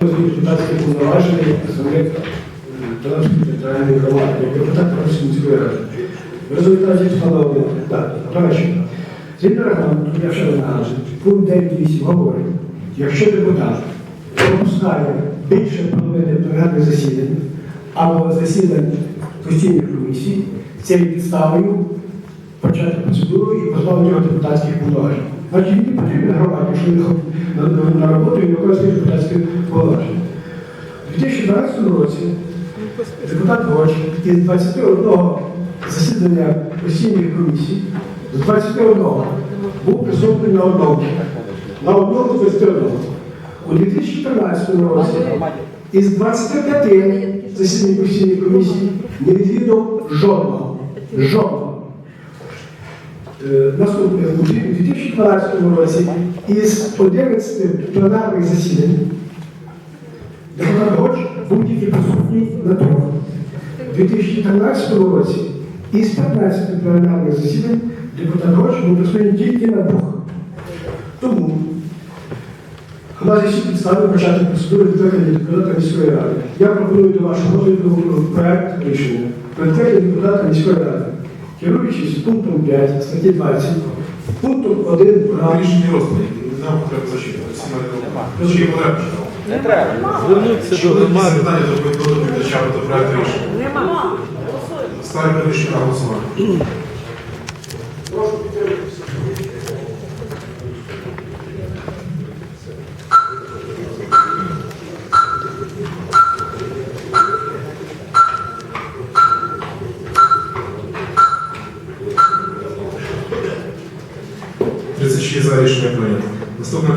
депутатське повноваження як представник Тарасової територіальної громади, як депутат Тарасової міської ради. В результаті встановлено, так, речі, згідно регламенту, я ще нагадую, пункт 9.8 говорить, якщо депутат пропускає більше половини пленарних засідань або засідань постійних комісій, це є підставою почати процедуру і його депутатських повноважень. Значить, не потрібен громаді, він на, роботу і виконує депутатські повноваження. У 2012 році депутат Гоч із 21 засідання постійних комісій, з 21 був присутній на одному. На одному з 21. У 2014 році із 25 засідань постійних комісій не відвідав жодного. Жодного. Е, Наступне, у 2012 році із 11 пленарних засідань депутат Гоч був тільки присутній на трьох. У 2013 році із 15 пленарних засідань депутат Гоч був присутній тільки на двох. Тому у всі підстави почати процедуру відкликання депутата міської ради. Я пропоную до вашого розгляду проект рішення відкликання депутата міської ради, керуючись пунктом 5 статті 20, пунктом 1 програми Рішення розгляді. Нам треба потреба? Не треба. Звернутися до громади. питання до до доповідача до проекту рішення. Нема. Ставимо рішення на голосування. Шість за рішення прийнято. Наступне